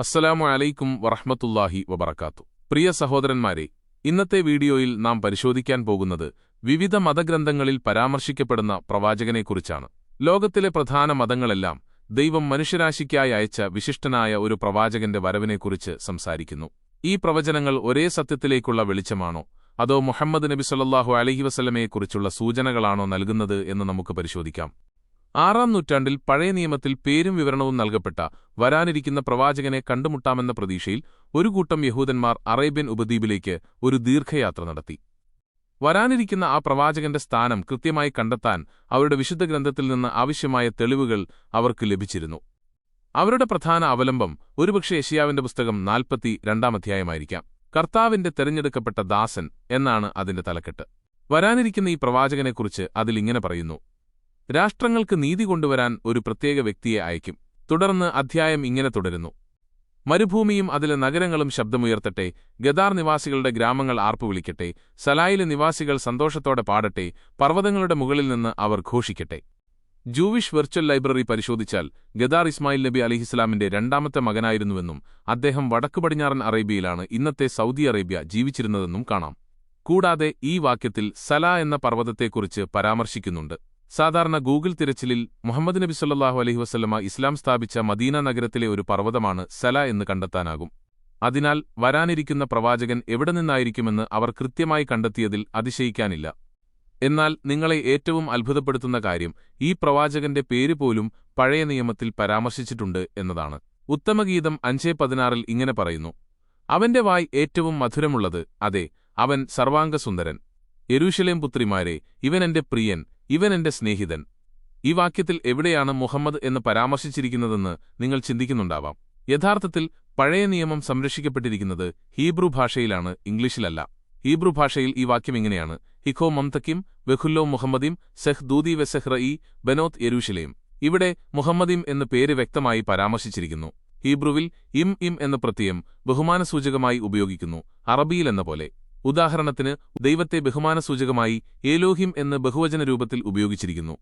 അസ്സലാമു അലൈക്കും വറഹ്മത്തുള്ളാഹി വബറക്കാത്തു പ്രിയ സഹോദരന്മാരെ ഇന്നത്തെ വീഡിയോയിൽ നാം പരിശോധിക്കാൻ പോകുന്നത് വിവിധ മതഗ്രന്ഥങ്ങളിൽ പരാമർശിക്കപ്പെടുന്ന പ്രവാചകനെക്കുറിച്ചാണ്. ലോകത്തിലെ പ്രധാന മതങ്ങളെല്ലാം ദൈവം മനുഷ്യരാശിക്കായി അയച്ച വിശിഷ്ടനായ ഒരു പ്രവാചകന്റെ വരവിനെക്കുറിച്ച് സംസാരിക്കുന്നു. ഈ പ്രവചനങ്ങൾ ഒരേ സത്യത്തിലേക്കുള്ള വെളിച്ചമാണോ അതോ മുഹമ്മദ് നബി സല്ലാഹു അലൈഹി വസല്ലമയെക്കുറിച്ചുള്ള സൂചനകളാണോ നൽകുന്നത് എന്ന് നമുക്ക് പരിശോധിക്കാം. ആറാം നൂറ്റാണ്ടിൽ പഴയ നിയമത്തിൽ പേരും വിവരണവും നൽകപ്പെട്ട വരാനിരിക്കുന്ന പ്രവാചകനെ കണ്ടുമുട്ടാമെന്ന പ്രതീക്ഷയിൽ ഒരു കൂട്ടം യഹൂദന്മാർ അറേബ്യൻ ഉപദ്വീപിലേക്ക് ഒരു ദീർഘയാത്ര നടത്തി. വരാനിരിക്കുന്ന ആ പ്രവാചകന്റെ സ്ഥാനം കൃത്യമായി കണ്ടെത്താൻ അവരുടെ വിശുദ്ധ ഗ്രന്ഥത്തിൽ നിന്ന് ആവശ്യമായ തെളിവുകൾ അവർക്ക് ലഭിച്ചിരുന്നു. അവരുടെ പ്രധാന അവലംബം ഒരുപക്ഷെ യഷിയാവിന്റെ പുസ്തകം നാൽപ്പത്തി രണ്ടാം അധ്യായമായിരിക്കാം. കർത്താവിന്റെ തെരഞ്ഞെടുക്കപ്പെട്ട ദാസൻ എന്നാണ് അതിന്റെ തലക്കെട്ട്. വരാനിരിക്കുന്ന ഈ പ്രവാചകനെക്കുറിച്ച് അതിലിങ്ങനെ പറയുന്നു. രാഷ്ട്രങ്ങൾക്ക് നീതി കൊണ്ടുവരാൻ ഒരു പ്രത്യേക വ്യക്തിയെ അയക്കും. തുടർന്ന് അധ്യായം ഇങ്ങനെ തുടരുന്നു. മരുഭൂമിയും അതിലെ നഗരങ്ങളും ശബ്ദമുയർത്തട്ടെ ഗദാർ നിവാസികളുടെ ഗ്രാമങ്ങൾ ആർപ്പുവിളിക്കട്ടെ സലായിലെ നിവാസികൾ സന്തോഷത്തോടെ പാടട്ടെ പർവതങ്ങളുടെ മുകളിൽ നിന്ന് അവർ ഘോഷിക്കട്ടെ. ജൂവിഷ് വെർച്വൽ ലൈബ്രറി പരിശോധിച്ചാൽ ഗദാർ ഇസ്മായിൽ നബി അലിഹിസ്ലാമിന്റെ രണ്ടാമത്തെ മകനായിരുന്നുവെന്നും അദ്ദേഹം വടക്കു പടിഞ്ഞാറൻ അറേബ്യയിലാണ് ഇന്നത്തെ സൗദി അറേബ്യ ജീവിച്ചിരുന്നതെന്നും കാണാം. കൂടാതെ ഈ വാക്യത്തിൽ സല എന്ന പർവതത്തെക്കുറിച്ച് പരാമർശിക്കുന്നുണ്ട്. സാധാരണ ഗൂഗിൾ തിരച്ചിലിൽ മുഹമ്മദ് നബി സല്ലാഹു അലഹി വസ്ലമ ഇസ്ലാം സ്ഥാപിച്ച മദീന നഗരത്തിലെ ഒരു പർവതമാണ് സല എന്ന് കണ്ടെത്താനാകും. അതിനാൽ വരാനിരിക്കുന്ന പ്രവാചകൻ എവിടെ നിന്നായിരിക്കുമെന്ന് അവർ കൃത്യമായി കണ്ടെത്തിയതിൽ അതിശയിക്കാനില്ല. എന്നാൽ നിങ്ങളെ ഏറ്റവും അത്ഭുതപ്പെടുത്തുന്ന കാര്യം ഈ പ്രവാചകന്റെ പേര് പോലും പഴയ നിയമത്തിൽ പരാമർശിച്ചിട്ടുണ്ട് എന്നതാണ്. ഉത്തമഗീതം അഞ്ചേ പതിനാറിൽ ഇങ്ങനെ പറയുന്നു അവന്റെ വായ് ഏറ്റവും മധുരമുള്ളത് അതെ അവൻ സർവാംഗസുന്ദരൻ. യരൂഷലേം പുത്രിമാരെ ഇവൻ പ്രിയൻ ഇവൻ എന്റെ സ്നേഹിതൻ. ഈ വാക്യത്തിൽ എവിടെയാണ് മുഹമ്മദ് എന്ന് പരാമർശിച്ചിരിക്കുന്നതെന്ന് നിങ്ങൾ ചിന്തിക്കുന്നുണ്ടാവാം. യഥാർത്ഥത്തിൽ പഴയ നിയമം സംരക്ഷിക്കപ്പെട്ടിരിക്കുന്നത് ഹീബ്രു ഭാഷയിലാണ് ഇംഗ്ലീഷിലല്ല. ഹീബ്രു ഭാഷയിൽ ഈ വാക്യം ഇങ്ങനെയാണ്. ഹിഖോ മംതക്കിം വെഖുല്ലോ മുഹമ്മദിം സെഹ് ദൂദി വെസഹ്റഇ ബനോത്ത് യെരൂഷലേം ഇവിടെ മുഹമ്മദിം എന്ന പേര് വ്യക്തമായി പരാമർശിച്ചിരിക്കുന്നു. ഹീബ്രുവിൽ ഇം ഇം എന്ന പ്രത്യയം ബഹുമാനസൂചകമായി ഉപയോഗിക്കുന്നു അറബിയിലെന്ന പോലെ. ഉദാഹരണത്തിന് ദൈവത്തെ ബഹുമാനസൂചകമായി ഏലോഹിം എന്ന് ബഹുവചന രൂപത്തിൽ ഉപയോഗിച്ചിരിക്കുന്നു.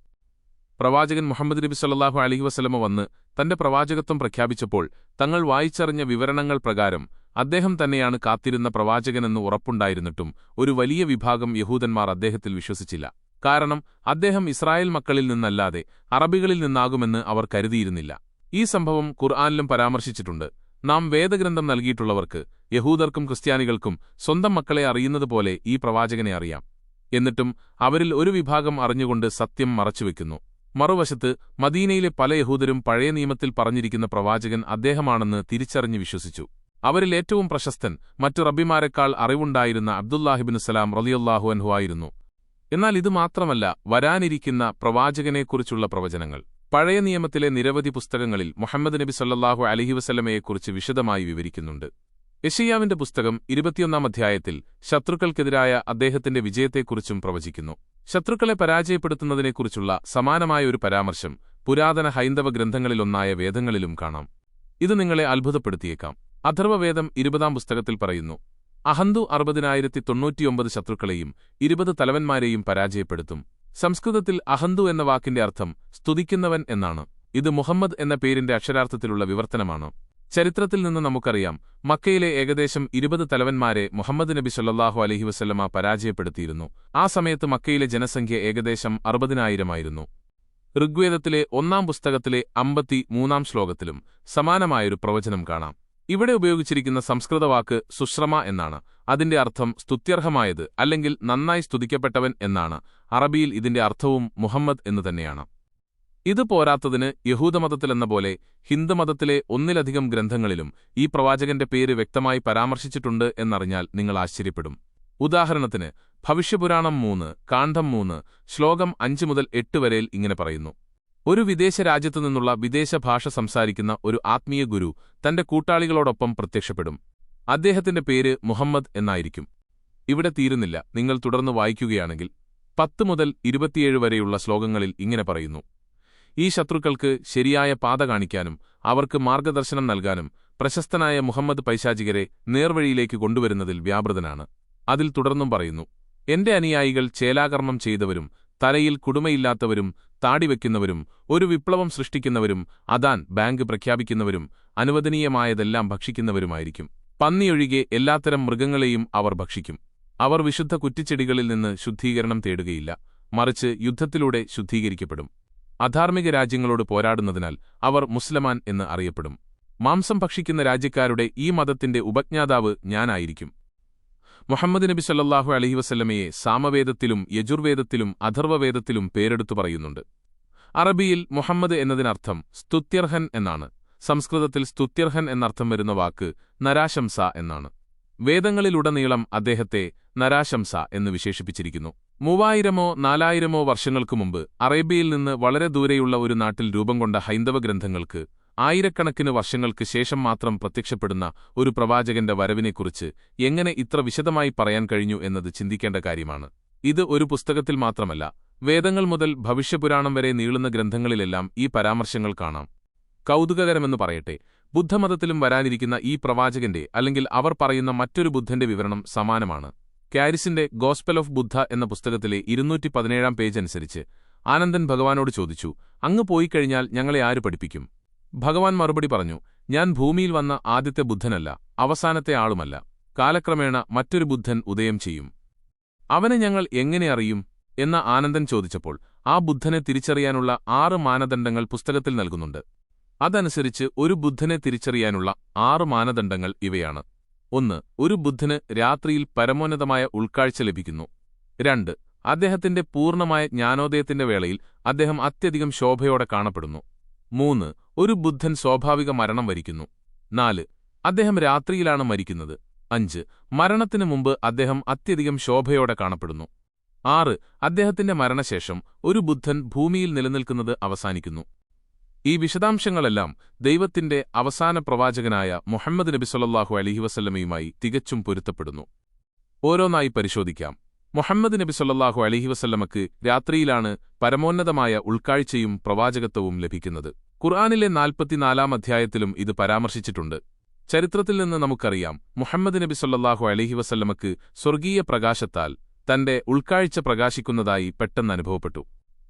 പ്രവാചകൻ മുഹമ്മദ് നബി സല്ലാഹു അലഹി വസ്ലമ വന്ന് തന്റെ പ്രവാചകത്വം പ്രഖ്യാപിച്ചപ്പോൾ തങ്ങൾ വായിച്ചറിഞ്ഞ വിവരണങ്ങൾ പ്രകാരം അദ്ദേഹം തന്നെയാണ് കാത്തിരുന്ന പ്രവാചകനെന്ന് ഉറപ്പുണ്ടായിരുന്നിട്ടും ഒരു വലിയ വിഭാഗം യഹൂദന്മാർ അദ്ദേഹത്തിൽ വിശ്വസിച്ചില്ല. കാരണം അദ്ദേഹം ഇസ്രായേൽ മക്കളിൽ നിന്നല്ലാതെ അറബികളിൽ നിന്നാകുമെന്ന് അവർ കരുതിയിരുന്നില്ല. ഈ സംഭവം ഖുർആാനിലും പരാമർശിച്ചിട്ടുണ്ട്. നാം വേദഗ്രന്ഥം നൽകിയിട്ടുള്ളവർക്ക് യഹൂദർക്കും ക്രിസ്ത്യാനികൾക്കും സ്വന്തം മക്കളെ അറിയുന്നതുപോലെ ഈ പ്രവാചകനെ അറിയാം. എന്നിട്ടും അവരിൽ ഒരു വിഭാഗം അറിഞ്ഞുകൊണ്ട് സത്യം മറച്ചുവെക്കുന്നു. മറുവശത്ത് മദീനയിലെ പല യഹൂദരും പഴയ നിയമത്തിൽ പറഞ്ഞിരിക്കുന്ന പ്രവാചകൻ അദ്ദേഹമാണെന്ന് തിരിച്ചറിഞ്ഞു വിശ്വസിച്ചു. അവരിൽ ഏറ്റവും പ്രശസ്തൻ മറ്റു റബ്ബിമാരെക്കാൾ അറിവുണ്ടായിരുന്ന അബ്ദുല്ലാഹിബിൻ സലാം റലിയുല്ലാഹു അൻഹു ആയിരുന്നു. എന്നാൽ ഇത് മാത്രമല്ല വരാനിരിക്കുന്ന പ്രവാചകനെക്കുറിച്ചുള്ള പ്രവചനങ്ങൾ. പഴയ നിയമത്തിലെ നിരവധി പുസ്തകങ്ങളിൽ മുഹമ്മദ് നബി സല്ലാഹു അലഹി വസല്ലമയെക്കുറിച്ച് വിശദമായി വിവരിക്കുന്നുണ്ട്. യഷിയാവിന്റെ പുസ്തകം ഇരുപത്തിയൊന്നാം അധ്യായത്തിൽ ശത്രുക്കൾക്കെതിരായ അദ്ദേഹത്തിന്റെ വിജയത്തെക്കുറിച്ചും പ്രവചിക്കുന്നു. ശത്രുക്കളെ പരാജയപ്പെടുത്തുന്നതിനെക്കുറിച്ചുള്ള സമാനമായ ഒരു പരാമർശം പുരാതന ഹൈന്ദവ ഗ്രന്ഥങ്ങളിലൊന്നായ വേദങ്ങളിലും കാണാം. ഇത് നിങ്ങളെ അത്ഭുതപ്പെടുത്തിയേക്കാം. അഥർവവേദം ഇരുപതാം പുസ്തകത്തിൽ പറയുന്നു അഹന്തു അറുപതിനായിരത്തി തൊണ്ണൂറ്റിയൊമ്പത് ശത്രുക്കളെയും ഇരുപത് തലവന്മാരെയും പരാജയപ്പെടുത്തും. സംസ്കൃതത്തിൽ അഹന്തു എന്ന വാക്കിന്റെ അർത്ഥം സ്തുതിക്കുന്നവൻ എന്നാണ്. ഇത് മുഹമ്മദ് എന്ന പേരിന്റെ അക്ഷരാർത്ഥത്തിലുള്ള വിവർത്തനമാണ്. ചരിത്രത്തിൽ നിന്ന് നമുക്കറിയാം മക്കയിലെ ഏകദേശം ഇരുപത് തലവന്മാരെ മുഹമ്മദ് നബി സല്ലാഹു അലഹി വസ്ല്ലമ പരാജയപ്പെടുത്തിയിരുന്നു. ആ സമയത്ത് മക്കയിലെ ജനസംഖ്യ ഏകദേശം അറുപതിനായിരമായിരുന്നു. ഋഗ്വേദത്തിലെ ഒന്നാം പുസ്തകത്തിലെ അമ്പത്തി മൂന്നാം ശ്ലോകത്തിലും സമാനമായൊരു പ്രവചനം കാണാം. ഇവിടെ ഉപയോഗിച്ചിരിക്കുന്ന സംസ്കൃത വാക്ക് സുശ്രമ എന്നാണ്. അതിന്റെ അർത്ഥം സ്തുത്യർഹമായത് അല്ലെങ്കിൽ നന്നായി സ്തുതിക്കപ്പെട്ടവൻ എന്നാണ്. അറബിയിൽ ഇതിന്റെ അർത്ഥവും മുഹമ്മദ് എന്ന് തന്നെയാണ്. ഇത് പോരാത്തതിന് യഹൂദമതത്തിലെന്ന പോലെ ഹിന്ദുമതത്തിലെ ഒന്നിലധികം ഗ്രന്ഥങ്ങളിലും ഈ പ്രവാചകന്റെ പേര് വ്യക്തമായി പരാമർശിച്ചിട്ടുണ്ട് എന്നറിഞ്ഞാൽ നിങ്ങൾ ആശ്ചര്യപ്പെടും. ഉദാഹരണത്തിന് ഭവിഷ്യപുരാണം മൂന്ന് കാണ്ഡം മൂന്ന് ശ്ലോകം അഞ്ച് മുതൽ എട്ട് വരെയിൽ ഇങ്ങനെ പറയുന്നു. ഒരു വിദേശ രാജ്യത്തു നിന്നുള്ള വിദേശ ഭാഷ സംസാരിക്കുന്ന ഒരു ആത്മീയ ഗുരു തന്റെ കൂട്ടാളികളോടൊപ്പം പ്രത്യക്ഷപ്പെടും. അദ്ദേഹത്തിന്റെ പേര് മുഹമ്മദ് എന്നായിരിക്കും. ഇവിടെ തീരുന്നില്ല. നിങ്ങൾ തുടർന്ന് വായിക്കുകയാണെങ്കിൽ പത്ത് മുതൽ ഇരുപത്തിയേഴ് വരെയുള്ള ശ്ലോകങ്ങളിൽ ഇങ്ങനെ പറയുന്നു. ഈ ശത്രുക്കൾക്ക് ശരിയായ പാത കാണിക്കാനും അവർക്ക് മാർഗദർശനം നൽകാനും പ്രശസ്തനായ മുഹമ്മദ് പൈശാചികരെ നേർവഴിയിലേക്ക് കൊണ്ടുവരുന്നതിൽ വ്യാപൃതനാണ്. അതിൽ തുടർന്നും പറയുന്നു എന്റെ അനുയായികൾ ചേലാകർമ്മം ചെയ്തവരും തലയിൽ കുടുമയില്ലാത്തവരും താടിവെക്കുന്നവരും ഒരു വിപ്ലവം സൃഷ്ടിക്കുന്നവരും അതാൻ ബാങ്ക് പ്രഖ്യാപിക്കുന്നവരും അനുവദനീയമായതെല്ലാം ഭക്ഷിക്കുന്നവരുമായിരിക്കും. പന്നിയൊഴികെ എല്ലാത്തരം മൃഗങ്ങളെയും അവർ ഭക്ഷിക്കും. അവർ വിശുദ്ധ കുറ്റിച്ചെടികളിൽ നിന്ന് ശുദ്ധീകരണം തേടുകയില്ല. മറിച്ച് യുദ്ധത്തിലൂടെ ശുദ്ധീകരിക്കപ്പെടും. അധാർമിക രാജ്യങ്ങളോട് പോരാടുന്നതിനാൽ അവർ മുസ്ലമാൻ എന്ന് അറിയപ്പെടും. മാംസം ഭക്ഷിക്കുന്ന രാജ്യക്കാരുടെ ഈ മതത്തിന്റെ ഉപജ്ഞാതാവ് ഞാനായിരിക്കും. മുഹമ്മദ് നബി സല്ലാഹു അലഹി വസല്ലമയെ സാമവേദത്തിലും യജുർവേദത്തിലും അഥർവവേദത്തിലും പേരെടുത്തു പറയുന്നുണ്ട്. അറബിയിൽ മുഹമ്മദ് എന്നതിനർത്ഥം സ്തുത്യർഹൻ എന്നാണ്. സംസ്കൃതത്തിൽ സ്തുത്യർഹൻ എന്നർത്ഥം വരുന്ന വാക്ക് നരാശംസ എന്നാണ്. വേദങ്ങളിലുടനീളം അദ്ദേഹത്തെ നരാശംസ എന്ന് വിശേഷിപ്പിച്ചിരിക്കുന്നു. മൂവായിരമോ നാലായിരമോ വർഷങ്ങൾക്കു മുമ്പ് അറേബ്യയിൽ നിന്ന് വളരെ ദൂരെയുള്ള ഒരു നാട്ടിൽ രൂപം കൊണ്ട ഹൈന്ദവ ഗ്രന്ഥങ്ങൾക്ക് ആയിരക്കണക്കിന് വർഷങ്ങൾക്ക് ശേഷം മാത്രം പ്രത്യക്ഷപ്പെടുന്ന ഒരു പ്രവാചകന്റെ വരവിനെക്കുറിച്ച് എങ്ങനെ ഇത്ര വിശദമായി പറയാൻ കഴിഞ്ഞു എന്നത് ചിന്തിക്കേണ്ട കാര്യമാണ്. ഇത് ഒരു പുസ്തകത്തിൽ മാത്രമല്ല വേദങ്ങൾ മുതൽ ഭവിഷ്യപുരാണം വരെ നീളുന്ന ഗ്രന്ഥങ്ങളിലെല്ലാം ഈ പരാമർശങ്ങൾ കാണാം. കൗതുകകരമെന്ന് പറയട്ടെ ബുദ്ധമതത്തിലും വരാനിരിക്കുന്ന ഈ പ്രവാചകന്റെ അല്ലെങ്കിൽ അവർ പറയുന്ന മറ്റൊരു ബുദ്ധന്റെ വിവരണം സമാനമാണ്. കാരിസിന്റെ ഗോസ്പെൽ ഓഫ് ബുദ്ധ എന്ന പുസ്തകത്തിലെ ഇരുന്നൂറ്റി പതിനേഴാം പേജ് അനുസരിച്ച് ആനന്ദൻ ഭഗവാനോട് ചോദിച്ചു അങ്ങ് പോയിക്കഴിഞ്ഞാൽ ഞങ്ങളെ ആര് പഠിപ്പിക്കും? ഭഗവാൻ മറുപടി പറഞ്ഞു ഞാൻ ഭൂമിയിൽ വന്ന ആദ്യത്തെ ബുദ്ധനല്ല അവസാനത്തെ ആളുമല്ല. കാലക്രമേണ മറ്റൊരു ബുദ്ധൻ ഉദയം ചെയ്യും. അവനെ ഞങ്ങൾ എങ്ങനെ അറിയും? എന്ന ആനന്ദൻ ചോദിച്ചപ്പോൾ ആ ബുദ്ധനെ തിരിച്ചറിയാനുള്ള ആറ് മാനദണ്ഡങ്ങൾ പുസ്തകത്തിൽ നൽകുന്നുണ്ട്. അതനുസരിച്ച് ഒരു ബുദ്ധനെ തിരിച്ചറിയാനുള്ള ആറ് മാനദണ്ഡങ്ങൾ ഇവയാണ്. ഒന്ന് ഒരു ബുദ്ധന് രാത്രിയിൽ പരമോന്നതമായ ഉൾക്കാഴ്ച ലഭിക്കുന്നു. രണ്ട് അദ്ദേഹത്തിന്റെ പൂർണമായ ജ്ഞാനോദയത്തിന്റെ വേളയിൽ അദ്ദേഹം അത്യധികം ശോഭയോടെ കാണപ്പെടുന്നു. മൂന്ന് ഒരു ബുദ്ധൻ സ്വാഭാവിക മരണം വരിക്കുന്നു. നാല് അദ്ദേഹം രാത്രിയിലാണ് മരിക്കുന്നത്. അഞ്ച് മരണത്തിനു മുമ്പ് അദ്ദേഹം അത്യധികം ശോഭയോടെ കാണപ്പെടുന്നു. ആറ് അദ്ദേഹത്തിന്റെ മരണശേഷം ഒരു ബുദ്ധൻ ഭൂമിയിൽ നിലനിൽക്കുന്നത് അവസാനിക്കുന്നു. ഈ വിശദാംശങ്ങളെല്ലാം ദൈവത്തിന്റെ അവസാന പ്രവാചകനായ മുഹമ്മദ് നബി സൊല്ലാഹു അലഹി വസല്ലമയുമായി തികച്ചും പൊരുത്തപ്പെടുന്നു. ഓരോന്നായി പരിശോധിക്കാം. മുഹമ്മദ് നബി സൊല്ലാഹു അലഹി വസല്ലമക്ക് രാത്രിയിലാണ് പരമോന്നതമായ ഉൾക്കാഴ്ചയും പ്രവാചകത്വവും ലഭിക്കുന്നത്. ഖുർആാനിലെ നാൽപ്പത്തിനാലാം അധ്യായത്തിലും ഇത് പരാമർശിച്ചിട്ടുണ്ട്. ചരിത്രത്തിൽ നിന്ന് നമുക്കറിയാം മുഹമ്മദ് നബി സൊല്ലാഹു അലഹി വസല്ലമക്ക് സ്വർഗീയ പ്രകാശത്താൽ തന്റെ ഉൾക്കാഴ്ച പ്രകാശിക്കുന്നതായി പെട്ടെന്ന് അനുഭവപ്പെട്ടു.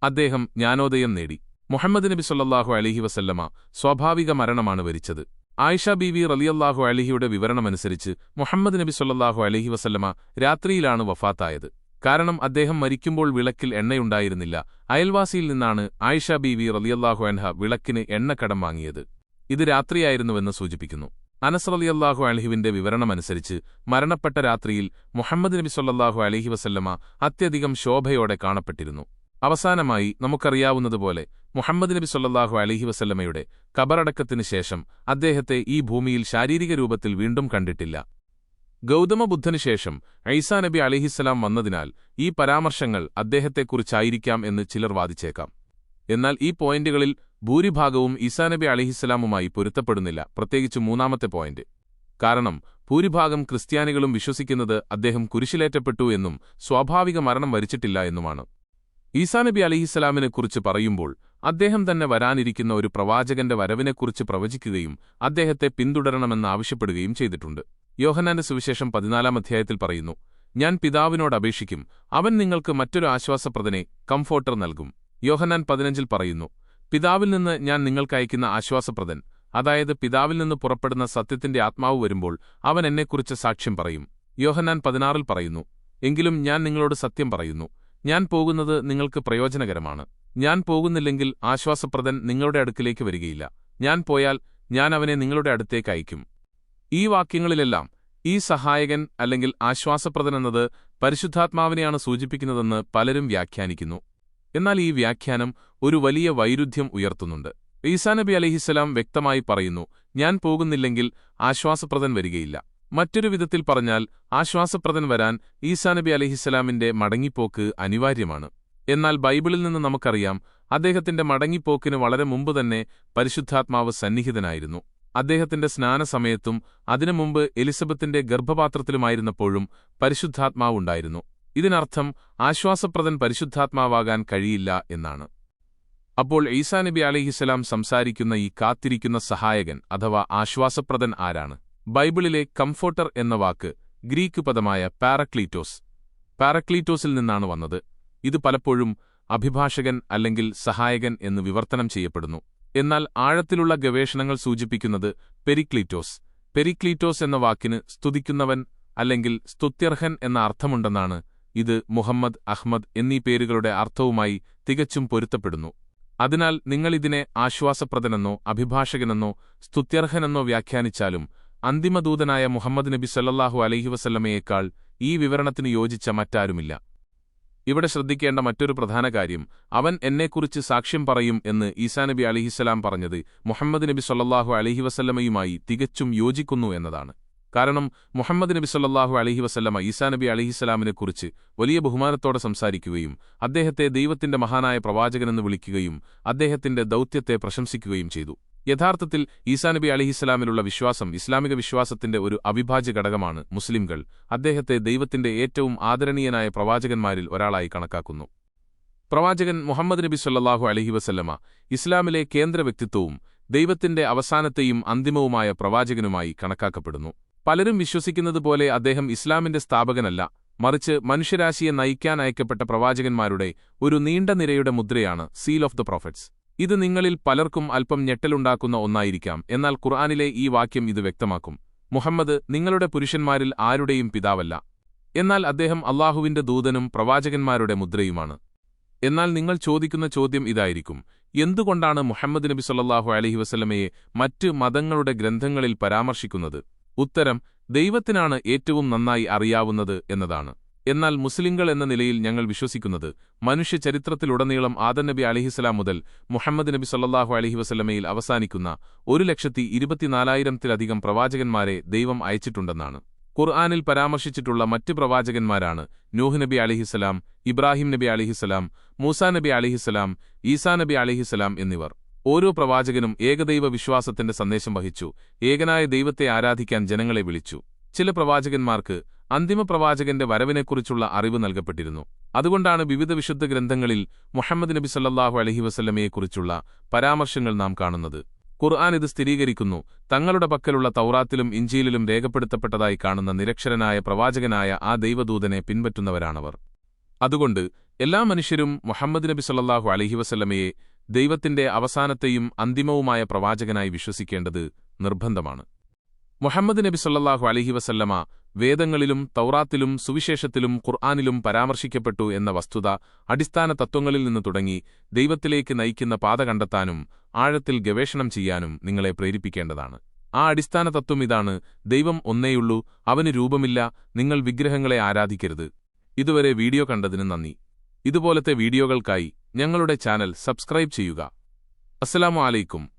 അദ്ദേഹം ജ്ഞാനോദയം നേടി. മുഹമ്മദ് നബി സൊല്ലാഹു അലഹി വസല്ലമ സ്വാഭാവിക മരണമാണ് വരിച്ചത്. ആയിഷ ബീവി റലിയല്ലാഹു അലഹിയുടെ വിവരണമനുസരിച്ച് മുഹമ്മദ് നബി സൊല്ലാഹു അലഹി വസല്ലമ രാത്രിയിലാണ് വഫാത്തായത്. കാരണം അദ്ദേഹം മരിക്കുമ്പോൾ വിളക്കിൽ എണ്ണയുണ്ടായിരുന്നില്ല. അയൽവാസിയിൽ നിന്നാണ് ആയിഷ ബീവി റലിയല്ലാഹു അൻഹ വിളക്കിന് എണ്ണക്കടം വാങ്ങിയത്. ഇത് രാത്രിയായിരുന്നുവെന്ന് സൂചിപ്പിക്കുന്നു. അനസ് റലിയല്ലാഹു അലഹിവിന്റെ വിവരണമനുസരിച്ച് മരണപ്പെട്ട രാത്രിയിൽ മുഹമ്മദ് നബി സൊല്ലാഹു അലഹി വസല്ലമ അത്യധികം ശോഭയോടെ കാണപ്പെട്ടിരുന്നു. അവസാനമായി നമുക്കറിയാവുന്നതുപോലെ മുഹമ്മദ് നബി സൊല്ലാഹു അലഹി വസല്ലമയുടെ കബറടക്കത്തിനു ശേഷം അദ്ദേഹത്തെ ഈ ഭൂമിയിൽ ശാരീരിക രൂപത്തിൽ വീണ്ടും കണ്ടിട്ടില്ല. ഗൗതമബുദ്ധനു ശേഷം ഐസാ നബി അലിഹിസ്സലാം വന്നതിനാൽ ഈ പരാമർശങ്ങൾ അദ്ദേഹത്തെക്കുറിച്ചായിരിക്കാം എന്ന് ചിലർ വാദിച്ചേക്കാം. എന്നാൽ ഈ പോയിന്റുകളിൽ ഭൂരിഭാഗവും ഈസാ നബി അലിഹിസ്സലാമുമായി പൊരുത്തപ്പെടുന്നില്ല പ്രത്യേകിച്ച് മൂന്നാമത്തെ പോയിന്റ്. കാരണം ഭൂരിഭാഗം ക്രിസ്ത്യാനികളും വിശ്വസിക്കുന്നത് അദ്ദേഹം കുരിശിലേറ്റപ്പെട്ടു എന്നും സ്വാഭാവിക മരണം വരിച്ചിട്ടില്ല എന്നുമാണ്. ഈസാനബി അലിഹിസ്സലാമിനെക്കുറിച്ച് പറയുമ്പോൾ അദ്ദേഹം തന്നെ വരാനിരിക്കുന്ന ഒരു പ്രവാചകന്റെ വരവിനെക്കുറിച്ച് പ്രവചിക്കുകയും അദ്ദേഹത്തെ പിന്തുടരണമെന്നാവശ്യപ്പെടുകയും ചെയ്തിട്ടുണ്ട്. യോഹനാന്റെ സുവിശേഷം പതിനാലാം അധ്യായത്തിൽ പറയുന്നു ഞാൻ പിതാവിനോട് അപേക്ഷിക്കും അവൻ നിങ്ങൾക്ക് മറ്റൊരു ആശ്വാസപ്രദനെ കംഫോർട്ടർ നൽകും. യോഹനാൻ പതിനഞ്ചിൽ പറയുന്നു പിതാവിൽ നിന്ന് ഞാൻ നിങ്ങൾക്കയക്കുന്ന ആശ്വാസപ്രദൻ അതായത് പിതാവിൽ നിന്ന് പുറപ്പെടുന്ന സത്യത്തിന്റെ ആത്മാവ് വരുമ്പോൾ അവൻ എന്നെക്കുറിച്ച് സാക്ഷ്യം പറയും. യോഹനാൻ പതിനാറിൽ പറയുന്നു എങ്കിലും ഞാൻ നിങ്ങളോട് സത്യം പറയുന്നു ഞാൻ പോകുന്നത് നിങ്ങൾക്ക് പ്രയോജനകരമാണ്. ഞാൻ പോകുന്നില്ലെങ്കിൽ ആശ്വാസപ്രദൻ നിങ്ങളുടെ അടുക്കിലേക്ക് വരികയില്ല. ഞാൻ പോയാൽ ഞാൻ അവനെ നിങ്ങളുടെ അടുത്തേക്ക് അയക്കും ഈ വാക്യങ്ങളിലെല്ലാം ഈ സഹായകൻ അല്ലെങ്കിൽ ആശ്വാസപ്രദൻ ആശ്വാസപ്രദനെന്നത് പരിശുദ്ധാത്മാവിനെയാണ് സൂചിപ്പിക്കുന്നതെന്ന് പലരും വ്യാഖ്യാനിക്കുന്നു. എന്നാൽ ഈ വ്യാഖ്യാനം ഒരു വലിയ വൈരുദ്ധ്യം ഉയർത്തുന്നുണ്ട്. ഈസാനബി അലഹിസ്സലാം വ്യക്തമായി പറയുന്നു ഞാൻ പോകുന്നില്ലെങ്കിൽ ആശ്വാസപ്രദൻ വരികയില്ല. മറ്റൊരു വിധത്തിൽ പറഞ്ഞാൽ ആശ്വാസപ്രദൻ വരാൻ ഈസാനബി അലഹിസ്സലാമിന്റെ മടങ്ങിപ്പോക്ക് അനിവാര്യമാണ്. എന്നാൽ ബൈബിളിൽ നിന്ന് നമുക്കറിയാം അദ്ദേഹത്തിന്റെ മടങ്ങിപ്പോക്കിന് വളരെ മുമ്പ് തന്നെ പരിശുദ്ധാത്മാവ് സന്നിഹിതനായിരുന്നു. അദ്ദേഹത്തിന്റെ സ്നാനസമയത്തും അതിനു മുമ്പ് എലിസബത്തിന്റെ ഗർഭപാത്രത്തിലുമായിരുന്നപ്പോഴും പരിശുദ്ധാത്മാവുണ്ടായിരുന്നു ഇതിനർത്ഥം ആശ്വാസപ്രദൻ പരിശുദ്ധാത്മാവാകാൻ കഴിയില്ല എന്നാണ്. അപ്പോൾ ഈസാ നബി അലഹിസ്സലാം സംസാരിക്കുന്ന ഈ കാത്തിരിക്കുന്ന സഹായകൻ അഥവാ ആശ്വാസപ്രദൻ ആരാണ്? ബൈബിളിലെ കംഫോർട്ടർ എന്ന വാക്ക് ഗ്രീക്ക് പദമായ പാരക്ലീറ്റോസ്. പാരക്ലീറ്റോസിൽ നിന്നാണ് വന്നത്. ഇത് പലപ്പോഴും അഭിഭാഷകൻ അല്ലെങ്കിൽ സഹായകൻ എന്ന് വിവർത്തനം ചെയ്യപ്പെടുന്നു. എന്നാൽ ആഴത്തിലുള്ള ഗവേഷണങ്ങൾ സൂചിപ്പിക്കുന്നത് പെരിക്ലീറ്റോസ്. പെരിക്ലീറ്റോസ് എന്ന വാക്കിന് സ്തുതിക്കുന്നവൻ അല്ലെങ്കിൽ സ്തുത്യർഹൻ എന്ന അർത്ഥമുണ്ടെന്നാണ് ഇത് മുഹമ്മദ് അഹ്മദ് എന്നീ പേരുകളുടെ അർത്ഥവുമായി തികച്ചും പൊരുത്തപ്പെടുന്നു. അതിനാൽ നിങ്ങളിതിനെ ആശ്വാസപ്രദനെന്നോ അഭിഭാഷകനെന്നോ സ്തുത്യർഹനെന്നോ വ്യാഖ്യാനിച്ചാലും അന്തിമദൂതനായ മുഹമ്മദ് നബി സല്ലല്ലാഹു അലഹി വസല്ലമയേക്കാൾ ഈ വിവരണത്തിന് യോജിച്ച മറ്റാരുമില്ല. ഇവിടെ ശ്രദ്ധിക്കേണ്ട മറ്റൊരു പ്രധാന കാര്യം അവൻ എന്നെക്കുറിച്ച് സാക്ഷ്യം പറയും എന്ന് ഈസാ നബി അലിഹിസ്സലാം പറഞ്ഞത് മുഹമ്മദ് നബി സൊല്ലാഹു അലഹി വസല്ലമയുമായി തികച്ചും യോജിക്കുന്നു എന്നതാണ്. കാരണം മുഹമ്മദ് നബി സല്ലാഹു അലഹി വസല്ലമ ഈസാ നബി അലിഹിസ്സലാമിനെക്കുറിച്ച് വലിയ ബഹുമാനത്തോടെ സംസാരിക്കുകയും അദ്ദേഹത്തെ ദൈവത്തിന്റെ മഹാനായ പ്രവാചകനെന്ന് വിളിക്കുകയും അദ്ദേഹത്തിന്റെ ദൗത്യത്തെ പ്രശംസിക്കുകയും ചെയ്തു. യഥാർത്ഥത്തിൽ ഈസാ നബി അലിഹിസ്സലാമിലുള്ള വിശ്വാസം ഇസ്ലാമിക വിശ്വാസത്തിന്റെ ഒരു അവിഭാജ്യ ഘടകമാണ് മുസ്ലിംകൾ. അദ്ദേഹത്തെ ദൈവത്തിന്റെ ഏറ്റവും ആദരണീയനായ പ്രവാചകന്മാരിൽ ഒരാളായി കണക്കാക്കുന്നു. പ്രവാചകൻ മുഹമ്മദ് നബി സല്ലാഹു അലഹി വസല്ലമ ഇസ്ലാമിലെ കേന്ദ്ര വ്യക്തിത്വവും ദൈവത്തിന്റെ അവസാനത്തെയും അന്തിമവുമായ പ്രവാചകനുമായി കണക്കാക്കപ്പെടുന്നു. പലരും വിശ്വസിക്കുന്നതുപോലെ അദ്ദേഹം ഇസ്ലാമിന്റെ സ്ഥാപകനല്ല മറിച്ച് മനുഷ്യരാശിയെ നയിക്കാൻ അയക്കപ്പെട്ട പ്രവാചകന്മാരുടെ ഒരു നീണ്ട നിരയുടെ മുദ്രയാണ് സീൽ ഓഫ് ദ പ്രോഫറ്റ്സ്. ഇത് നിങ്ങളിൽ പലർക്കും അല്പം ഞെട്ടലുണ്ടാക്കുന്ന ഒന്നായിരിക്കാം എന്നാൽ ഖുർആാനിലെ ഈ വാക്യം ഇത് വ്യക്തമാക്കും. മുഹമ്മദ് നിങ്ങളുടെ പുരുഷന്മാരിൽ ആരുടെയും പിതാവല്ല. എന്നാൽ അദ്ദേഹം അള്ളാഹുവിന്റെ ദൂതനും പ്രവാചകന്മാരുടെ മുദ്രയുമാണ്. എന്നാൽ നിങ്ങൾ ചോദിക്കുന്ന ചോദ്യം ഇതായിരിക്കും എന്തുകൊണ്ടാണ് മുഹമ്മദ് നബി സല്ലാഹു അലഹി വസ്ലമയെ മറ്റ് മതങ്ങളുടെ ഗ്രന്ഥങ്ങളിൽ പരാമർശിക്കുന്നത്? ഉത്തരം ദൈവത്തിനാണ് ഏറ്റവും നന്നായി അറിയാവുന്നത് എന്നതാണ്. എന്നാൽ മുസ്ലിങ്ങൾ എന്ന നിലയിൽ ഞങ്ങൾ വിശ്വസിക്കുന്നത് മനുഷ്യ ചരിത്രത്തിലുടനീളം ആദൻ നബി അലിഹിസ്ലാം മുതൽ മുഹമ്മദ് നബി സല്ലാഹു അലഹി വസ്ലമയിൽ അവസാനിക്കുന്ന ഒരു ലക്ഷത്തി ഇരുപത്തിനാലായിരത്തിലധികം പ്രവാചകന്മാരെ ദൈവം അയച്ചിട്ടുണ്ടെന്നാണ്. ഖുർആാനിൽ പരാമർശിച്ചിട്ടുള്ള മറ്റ് പ്രവാചകന്മാരാണ് നൂഹ് നബി അലിഹിസ്സലാം ഇബ്രാഹിം നബി അലിഹിസ്സലാം മൂസാ നബി അലിഹിസ്സലാം ഈസാ നബി അലിഹിസ്സലാം എന്നിവർ. ഓരോ പ്രവാചകനും ഏകദൈവ വിശ്വാസത്തിന്റെ സന്ദേശം വഹിച്ചു ഏകനായ ദൈവത്തെ ആരാധിക്കാൻ ജനങ്ങളെ വിളിച്ചു. ചില പ്രവാചകന്മാർക്ക് അന്തിമ പ്രവാചകന്റെ വരവിനെക്കുറിച്ചുള്ള അറിവ് നൽകപ്പെട്ടിരുന്നു. അതുകൊണ്ടാണ് വിവിധ വിശുദ്ധ ഗ്രന്ഥങ്ങളിൽ മുഹമ്മദ് നബി സല്ലാഹു അലഹി വസല്ലമയെക്കുറിച്ചുള്ള പരാമർശങ്ങൾ നാം കാണുന്നത്. ഖുർആൻ ഇത് സ്ഥിരീകരിക്കുന്നു. തങ്ങളുടെ പക്കലുള്ള തൗറാത്തിലും ഇഞ്ചിയിലും രേഖപ്പെടുത്തപ്പെട്ടതായി കാണുന്ന നിരക്ഷരനായ പ്രവാചകനായ ആ ദൈവദൂതനെ പിൻപറ്റുന്നവരാണവർ. അതുകൊണ്ട് എല്ലാ മനുഷ്യരും മുഹമ്മദ് നബി സല്ലാഹു അലഹി വസല്ലമയെ ദൈവത്തിന്റെ അവസാനത്തെയും അന്തിമവുമായ പ്രവാചകനായി വിശ്വസിക്കേണ്ടത് നിർബന്ധമാണ്. മുഹമ്മദ് നബി സല്ലാഹു അലഹി വസല്ലമ വേദങ്ങളിലും തൗറാത്തിലും സുവിശേഷത്തിലും ഖുർആാനിലും പരാമർശിക്കപ്പെട്ടു എന്ന വസ്തുത അടിസ്ഥാന തത്വങ്ങളിൽ നിന്ന് തുടങ്ങി ദൈവത്തിലേക്ക് നയിക്കുന്ന പാത കണ്ടെത്താനും ആഴത്തിൽ ഗവേഷണം ചെയ്യാനും നിങ്ങളെ പ്രേരിപ്പിക്കേണ്ടതാണ്. ആ അടിസ്ഥാന തത്വം ഇതാണ്. ദൈവം ഒന്നേയുള്ളൂ. അവന് രൂപമില്ല. നിങ്ങൾ വിഗ്രഹങ്ങളെ ആരാധിക്കരുത്. ഇതുവരെ വീഡിയോ കണ്ടതിന് നന്ദി. ഇതുപോലത്തെ വീഡിയോകൾക്കായി ഞങ്ങളുടെ ചാനൽ സബ്സ്ക്രൈബ് ചെയ്യുക. അസ്സലാമു അലൈക്കും.